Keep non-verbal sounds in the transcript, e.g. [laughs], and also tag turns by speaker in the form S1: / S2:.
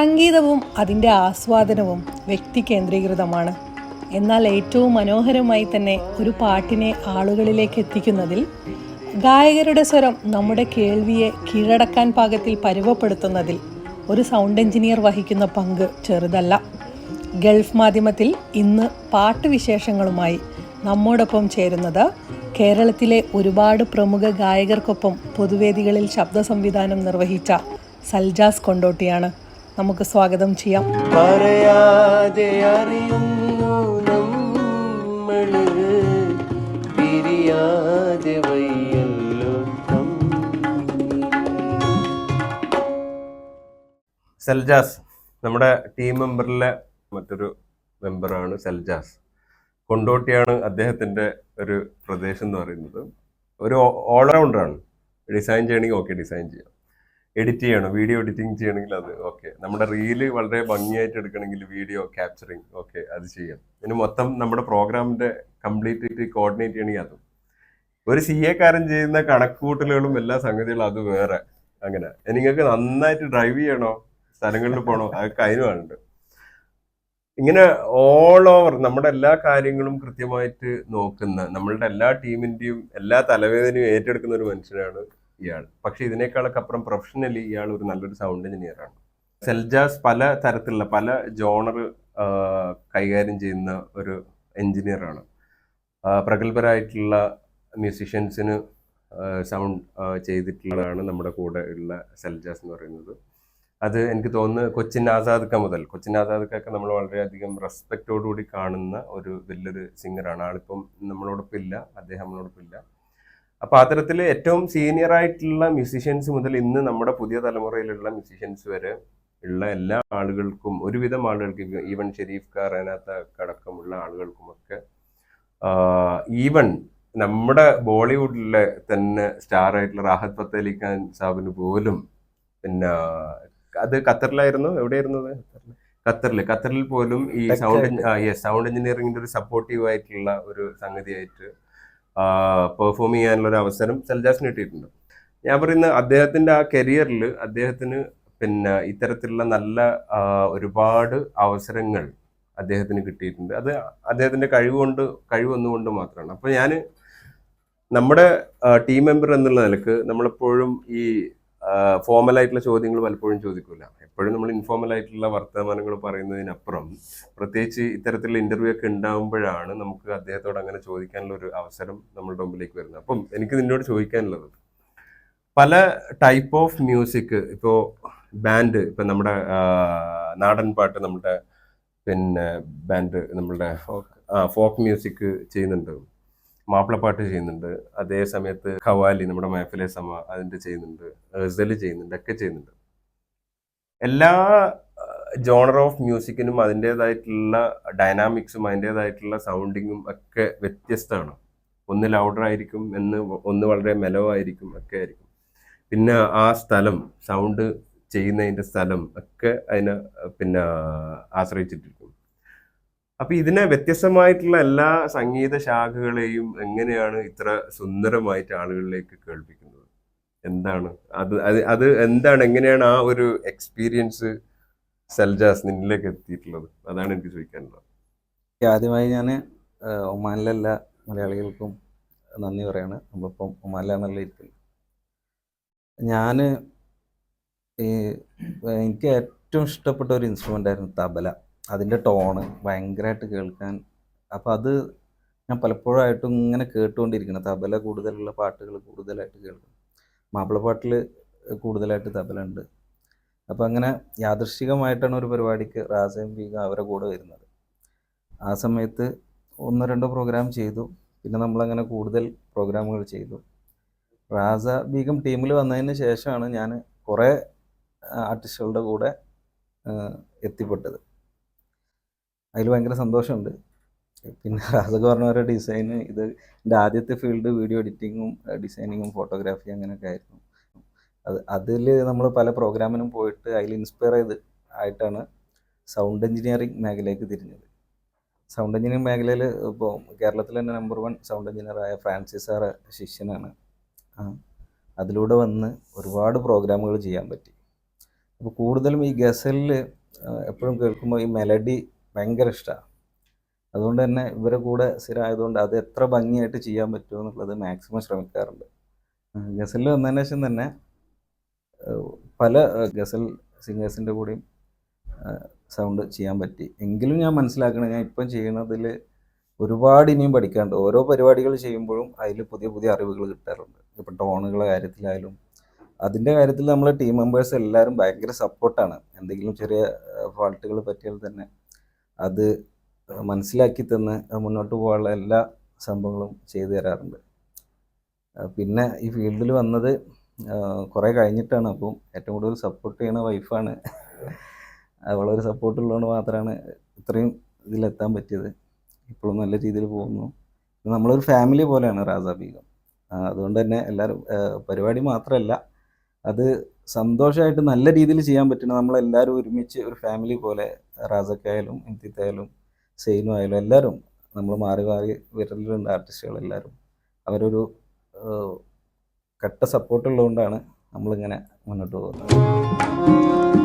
S1: സംഗീതവും അതിന്റെ ആസ്വാദനവും വ്യക്തി കേന്ദ്രീകൃതമാണ്. എന്നാൽ ഏറ്റവും മനോഹരമായി തന്നെ ഒരു പാട്ടിനെ ആളുകളിലേക്ക് എത്തിക്കുന്നതിൽ ഗായകരുടെ സ്വരം നമ്മുടെ കേൾവിയെ കീഴടക്കാൻ പാകത്തിൽ പരുവപ്പെടുത്തുന്നതിൽ ഒരു സൗണ്ട് എഞ്ചിനീയർ വഹിക്കുന്ന പങ്ക് ചെറുതല്ല. ഗൾഫ് മാധ്യമത്തിൽ ഇന്ന് പാട്ട് വിശേഷങ്ങളുമായി നമ്മോടൊപ്പം ചേരുന്നത് കേരളത്തിലെ ഒരുപാട് പ്രമുഖ ഗായകർക്കൊപ്പം പൊതുവേദികളിൽ ശബ്ദ സംവിധാനം നിർവഹിച്ച സൽജാസ് കൊണ്ടോട്ടിയാണ്. നമുക്ക് സ്വാഗതം ചെയ്യാം.
S2: പറയാതെ അറിയുന്നു നമ്മൾ പിരിയാതെ വയ്യല്ലോ സെൽജാസ് നമ്മുടെ ടീം മെമ്പറിലെ മറ്റൊരു മെമ്പറാണ് സെൽജാസ്. കൊണ്ടോട്ടിയാണ് അദ്ദേഹത്തിന്റെ ഒരു പ്രദേശം എന്ന് പറയുന്നത്. ഒരു ഓൾ റൗണ്ടറാണ് ഡിസൈൻ ചെയ്യണമെങ്കിൽ ഓക്കെ ഡിസൈൻ ചെയ്യാം. എഡിറ്റ് ചെയ്യണോ വീഡിയോ എഡിറ്റിംഗ് ചെയ്യണമെങ്കിൽ അത്. ഓക്കെ. നമ്മുടെ റീൽ വളരെ ഭംഗിയായിട്ട് എടുക്കണമെങ്കിൽ വീഡിയോ ക്യാപ്ചറിങ്. ഓക്കെ അത് ചെയ്യാം. ഇനി മൊത്തം നമ്മുടെ പ്രോഗ്രാമിന്റെ കംപ്ലീറ്റ് കോർഡിനേറ്റ് ചെയ്യണമെങ്കിൽ അതും. ഒരു സി എക്കാരൻ ചെയ്യുന്ന കണക്കൂട്ടലുകളും എല്ലാ സംഗതികളും അത് വേറെ. അങ്ങനെ. നിങ്ങൾക്ക് നന്നായിട്ട് ഡ്രൈവ് ചെയ്യണോ? സ്ഥലങ്ങളിൽ പോകണോ അതൊക്കെ അതിനുമുണ്ട് ഇങ്ങനെ ഓൾ ഓവർ നമ്മുടെ എല്ലാ കാര്യങ്ങളും കൃത്യമായിട്ട് നോക്കുന്ന നമ്മളുടെ എല്ലാ ടീമിന്റെയും എല്ലാ തലവേദനയും ഏറ്റെടുക്കുന്ന ഒരു മനുഷ്യനാണ് ഇയാൾ പക്ഷേ ഇതിനേക്കാളൊക്കെ അപ്പുറം പ്രൊഫഷണലി ഇയാൾ ഒരു നല്ലൊരു സൗണ്ട് എഞ്ചിനീയറാണ്. സെൽജാസ് പല തരത്തിലുള്ള പല ജോണർ കൈകാര്യം ചെയ്യുന്ന ഒരു എഞ്ചിനീയറാണ്. പ്രഗത്ഭരായിട്ടുള്ള മ്യൂസിഷ്യൻസിന് സൗണ്ട് ചെയ്തിട്ടുള്ളതാണ് നമ്മുടെ കൂടെ ഉള്ള സെൽജാസ് എന്ന് പറയുന്നത്. അത് എനിക്ക് തോന്നുന്നു കൊച്ചിൻ ആസാദ്ക്ക മുതൽ കൊച്ചിൻ ആസാദ്ക്കൊക്കെ നമ്മൾ വളരെയധികം റെസ്പെക്റ്റോടുകൂടി കാണുന്ന ഒരു വലിയൊരു സിംഗറാണ്. ആളിപ്പം നമ്മളോടൊപ്പം ഇല്ല അദ്ദേഹം നമ്മളോടൊപ്പം ഇല്ല. അപ്പൊ അത്തരത്തിൽ ഏറ്റവും സീനിയർ ആയിട്ടുള്ള മ്യൂസിഷ്യൻസ് മുതൽ ഇന്ന് നമ്മുടെ പുതിയ തലമുറയിലുള്ള മ്യൂസിഷ്യൻസ് വരെ ഉള്ള എല്ലാ ആളുകൾക്കും ഒരുവിധം ആളുകൾക്ക് ഈവൻ ഷെരീഫ് ഖാർ അതിനകത്ത് അടക്കമുള്ള ആളുകൾക്കുമൊക്കെ ഈവൻ നമ്മുടെ ബോളിവുഡിലെ തന്നെ സ്റ്റാർ ആയിട്ടുള്ള റാഹത്ത് ഫത്ത് അലി ഖാൻ സാബിന് പോലും പിന്നെ അത് ഖത്തറിലായിരുന്നു? എവിടെയായിരുന്നത്? ഖത്തറിൽ ഖത്തറിൽ പോലും ഈ സൗണ്ട് സൗണ്ട് എഞ്ചിനീയറിംഗിന്റെ ഒരു സപ്പോർട്ടീവ് ആയിട്ടുള്ള ഒരു സംഗതിയായിട്ട് പെർഫോം ചെയ്യാനുള്ള ഒരു അവസരം സെൽജാസിന് കിട്ടിയിട്ടുണ്ട്. ഞാൻ പറയുന്ന അദ്ദേഹത്തിന്റെ ആ കരിയറിൽ അദ്ദേഹത്തിന് പിന്നെ ഇത്തരത്തിലുള്ള നല്ല ഒരുപാട് അവസരങ്ങൾ അദ്ദേഹത്തിന് കിട്ടിയിട്ടുണ്ട്. അത് അദ്ദേഹത്തിന്റെ കഴിവുകൊണ്ട് കഴിവൊന്നുകൊണ്ട് മാത്രമാണ്. അപ്പോൾ ഞാൻ നമ്മുടെ ടീം മെമ്പർ എന്നുള്ള നിലയ്ക്ക് നമ്മളെപ്പോഴും ഈ ഫോമൽ ആയിട്ടുള്ള ചോദ്യങ്ങൾ പലപ്പോഴും ചോദിക്കില്ല എപ്പോഴും നമ്മൾ ഇൻഫോർമൽ ആയിട്ടുള്ള വർത്തമാനങ്ങൾ പറയുന്നതിനപ്പുറം പ്രത്യേകിച്ച് ഇത്തരത്തിലുള്ള ഇന്റർവ്യൂ ഒക്കെ ഉണ്ടാകുമ്പോഴാണ് നമുക്ക് അദ്ദേഹത്തോട് അങ്ങനെ ചോദിക്കാനുള്ള ഒരു അവസരം നമ്മുടെ മുമ്പിലേക്ക് വരുന്നത്. അപ്പം എനിക്ക് നിന്നോട് ചോദിക്കാനുള്ളത് പല ടൈപ്പ് ഓഫ് മ്യൂസിക് ഇപ്പോൾ ബാൻഡ് ഇപ്പം നമ്മുടെ നാടൻ പാട്ട് നമ്മുടെ പിന്നെ ബാൻഡ് നമ്മളുടെ ഫോക്ക് മ്യൂസിക് ചെയ്യുന്നുണ്ട്. മാപ്പിളപ്പാട്ട് ചെയ്യുന്നുണ്ട്. അതേ സമയത്ത് ഖവാലി നമ്മുടെ മഹഫിലെ സമ അതിന്റെ ചെയ്യുന്നുണ്ട് ഗസൽ ചെയ്യുന്നുണ്ട് ഒക്കെ ചെയ്യുന്നുണ്ട്. എല്ലാ ജോണർ ഓഫ് മ്യൂസിക്കിനും അതിന്റെതായിട്ടുള്ള ഡൈനാമിക്സും അതിന്റെതായിട്ടുള്ള സൗണ്ടിങ്ങും ഒക്കെ വ്യത്യസ്തമാണ്. ഒന്ന് ലൗഡർ ആയിരിക്കും എന്ന് ഒന്ന് വളരെ മെലോ ആയിരിക്കും ഒക്കെ ആയിരിക്കും. പിന്നെ ആ സ്ഥലം സൗണ്ട് ചെയ്യുന്നതിന്റെ സ്ഥലം ഒക്കെ അതിനെ പിന്നെ ആശ്രയിച്ചിട്ടിരിക്കും അപ്പൊ ഇതിനെ വ്യത്യസ്തമായിട്ടുള്ള എല്ലാ സംഗീത ശാഖകളെയും എങ്ങനെയാണ് ഇത്ര സുന്ദരമായിട്ട് ആളുകളിലേക്ക് കേൾപ്പിക്കുന്നത്? എന്താണ്? അത് അത് എന്താണ് എങ്ങനെയാണ് ആ ഒരു എക്സ്പീരിയൻസ് സെൽജാസ് നിന്നിലേക്ക് എത്തിയിട്ടുള്ളത്? അതാണ് എനിക്ക് ചോദിക്കാനുള്ളത്.
S3: ആദ്യമായി ഞാൻ ഒമാനിലെ എല്ലാ മലയാളികൾക്കും നന്ദി പറയാണ്. നമ്മളിപ്പം ഒമാനിലാന്നുള്ള ഇരിപ്പിൽ ഞാൻ എനിക്ക് ഏറ്റവും ഇഷ്ടപ്പെട്ട ഒരു ഇൻസ്ട്രുമെന്റ് ആയിരുന്നു തബല. അതിന്റെ ടോണ് ഭയങ്കരമായിട്ട് കേൾക്കാൻ. അപ്പോൾ അത് ഞാൻ പലപ്പോഴായിട്ടും ഇങ്ങനെ കേട്ടുകൊണ്ടിരിക്കണം തബല കൂടുതലുള്ള പാട്ടുകൾ കൂടുതലായിട്ട് കേൾക്കും. മാപ്പിളപ്പാട്ടിൽ കൂടുതലായിട്ട് തബല ഉണ്ട് അപ്പോൾ അങ്ങനെ യാദൃശികമായിട്ടാണ് ഒരു പരിപാടിക്ക് റാസയും ബീഗ അവരെ കൂടെ വരുന്നത്. ആ സമയത്ത് ഒന്നോ രണ്ടോ പ്രോഗ്രാം ചെയ്തു. പിന്നെ നമ്മളങ്ങനെ കൂടുതൽ പ്രോഗ്രാമുകൾ ചെയ്തു. റാസ ബീഗം ടീമിൽ വന്നതിന് ശേഷമാണ് ഞാൻ കുറേ ആർട്ടിസ്റ്റുകളുടെ കൂടെ എത്തിപ്പെട്ടത്. അതിൽ ഭയങ്കര സന്തോഷമുണ്ട്. പിന്നെ [laughs] റാസക്ക് പറഞ്ഞ പോലെ ഡിസൈന് ഇത് എന്റെ ആദ്യത്തെ ഫീൽഡ് വീഡിയോ എഡിറ്റിങ്ങും ഡിസൈനിങ്ങും ഫോട്ടോഗ്രാഫി അങ്ങനെയൊക്കെ ആയിരുന്നു. അത് അതിൽ നമ്മൾ പല പ്രോഗ്രാമിനും പോയിട്ട് അതിൽ ഇൻസ്പയർ ചെയ്ത് ആയിട്ടാണ് സൗണ്ട് എഞ്ചിനീയറിംഗ് മേഖലയിലേക്ക് തിരിഞ്ഞത്. സൗണ്ട് എഞ്ചിനീയറിംഗ് മേഖലയിൽ ഇപ്പോൾ കേരളത്തിൽ തന്നെ നമ്പർ വൺ സൗണ്ട് എഞ്ചിനീയറായ ഫ്രാൻസിസ് സാറ് ശിഷ്യനാണ്. അതിലൂടെ വന്ന് ഒരുപാട് പ്രോഗ്രാമുകൾ ചെയ്യാൻ പറ്റി. അപ്പോൾ കൂടുതലും ഈ ഗസലിൽ എപ്പോഴും കേൾക്കുമ്പോൾ ഈ മെലഡി ഭയങ്കര ഇഷ്ടമാണ് അതുകൊണ്ട് തന്നെ ഇവരെ കൂടെ സ്ഥിരമായതുകൊണ്ട് അത് എത്ര ഭംഗിയായിട്ട് ചെയ്യാൻ പറ്റുമോ എന്നുള്ളത് മാക്സിമം ശ്രമിക്കാറുണ്ട്. ഗസലിൽ വന്നതിന് ശേഷം തന്നെ പല ഗസൽ സിംഗേഴ്സിന്റെ കൂടെയും സൗണ്ട് ചെയ്യാൻ പറ്റി. എങ്കിലും ഞാൻ മനസ്സിലാക്കണം ഞാൻ ഇപ്പം ചെയ്യുന്നതിൽ ഒരുപാട് ഇനിയും പഠിക്കാനുണ്ട്. ഓരോ പരിപാടികൾ ചെയ്യുമ്പോഴും അതിൽ പുതിയ പുതിയ അറിവുകൾ കിട്ടാറുണ്ട്. ഇപ്പം ടോണുകളുടെ കാര്യത്തിലായാലും അതിന്റെ കാര്യത്തിൽ നമ്മളെ ടീം മെമ്പേഴ്സ് എല്ലാവരും ഭയങ്കര സപ്പോർട്ടാണ് എന്തെങ്കിലും ചെറിയ ഫാൾട്ടുകൾ പറ്റിയാൽ തന്നെ അത് മനസ്സിലാക്കി തന്ന് മുന്നോട്ട് പോകാനുള്ള എല്ലാ സംഭവങ്ങളും ചെയ്തു തരാറുണ്ട്. പിന്നെ ഈ ഫീൽഡിൽ വന്നത് കുറേ കഴിഞ്ഞിട്ടാണ്. അപ്പം ഏറ്റവും കൂടുതൽ സപ്പോർട്ട് ചെയ്യണ വൈഫാണ് അവളൊരു സപ്പോർട്ട് ഉള്ളതുകൊണ്ട് മാത്രമാണ് ഇത്രയും ഇതിലെത്താൻ പറ്റിയത്. ഇപ്പോഴും നല്ല രീതിയിൽ പോകുന്നു. നമ്മളൊരു ഫാമിലി പോലെയാണ് റാസ ബീഗം. അതുകൊണ്ട് തന്നെ എല്ലാവരും പരിപാടി മാത്രമല്ല അത് സന്തോഷമായിട്ട് നല്ല രീതിയിൽ ചെയ്യാൻ പറ്റണം നമ്മളെല്ലാവരും ഒരുമിച്ച് ഒരു ഫാമിലി പോലെ റാസക്കായാലും ഇംതിത്തായാലും സെയിനും ആയാലും എല്ലാവരും നമ്മൾ മാറി മാറി വിരലിലുണ്ട് ആർട്ടിസ്റ്റുകളെല്ലാവരും അവരൊരു കട്ട സപ്പോർട്ടുള്ളതുകൊണ്ടാണ് നമ്മളിങ്ങനെ മുന്നോട്ട് പോകുന്നത്.